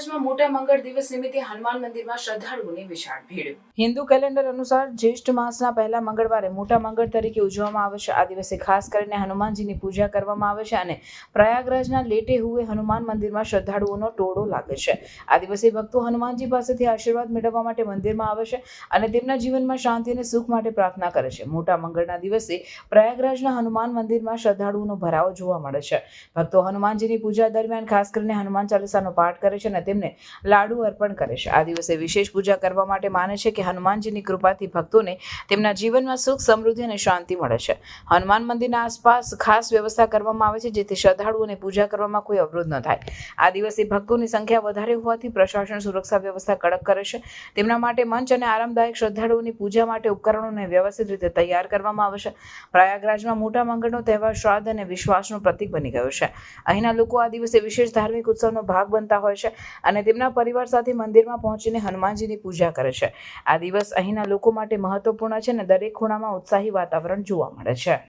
પ્રયાગરાજમાં મોટા મંગળ દિવસ નિમિત્તે હનુમાન મંદિરમાં શ્રદ્ધાળુઓની વિશાળ ભીડ. હિન્દુ કેલેન્ડર અનુસાર જ્યેષ્ઠ માસના પહેલા મંગળવારે મોટા મંગળ તરીકે ઉજવવામાં આવે છે. આ દિવસે ખાસ કરીને હનુમાનજીની પૂજા કરવામાં આવે છે અને પ્રયાગરાજના લેટે હુએ હનુમાન મંદિરમાં શ્રદ્ધાળુઓનો ટોળો લાગે છે. આ દિવસે ભક્તો હનુમાનજી પાસેથી આશીર્વાદ મેળવવા માટે મંદિરમાં આવે છે અને તેમના જીવનમાં શાંતિ અને સુખ માટે પ્રાર્થના કરે છે. મોટા મંગળના દિવસે પ્રયાગરાજના હનુમાન મંદિરમાં શ્રદ્ધાળુઓનો ભરાવો જોવા મળે છે. ભક્તો હનુમાનજીની પૂજા દરમિયાન ખાસ કરીને હનુમાન ચાલીસાનો પાઠ કરે છે અને તેમને લાડુ અર્પણ કરે છે. આ દિવસે વિશેષ પૂજા કરવા માટે માને છે કે હનુમાનજીની કૃપાથી ભક્તોને તેમના જીવનમાં સુખ, સમૃદ્ધિ અને શાંતિ મળે છે. હનુમાન મંદિરના આસપાસ ખાસ વ્યવસ્થા કરવામાં આવે છે જેથી શ્રદ્ધાળુઓને પૂજા કરવામાં કોઈ અવરોધ ન થાય. આ દિવસે ભક્તોની સંખ્યા વધારે હોવાથી પ્રશાસન સુરક્ષા વ્યવસ્થા કડક કરે છે. તેમના માટે મંચ અને આરામદાયક શ્રદ્ધાળુઓની પૂજા માટે ઉપકરણોને વ્યવસ્થિત રીતે તૈયાર કરવામાં આવે છે. પ્રયાગરાજમાં મોટા મંગળનો તહેવાર શ્રાદ્ધ અને વિશ્વાસનું પ્રતીક બની ગયો છે. અહીંના લોકો આ દિવસે વિશેષ ધાર્મિક ઉત્સવનો ભાગ બનતા હોય છે. અને તેમના પરિવાર સાથે મંદિરમાં પહોંચીને હનુમાનજીની પૂજા કરે છે. આ દિવસ અહીંના લોકો માટે મહત્વપૂર્ણ છે અને દરેક ખૂણામાં ઉત્સાહી વાતાવરણ જોવા મળે છે.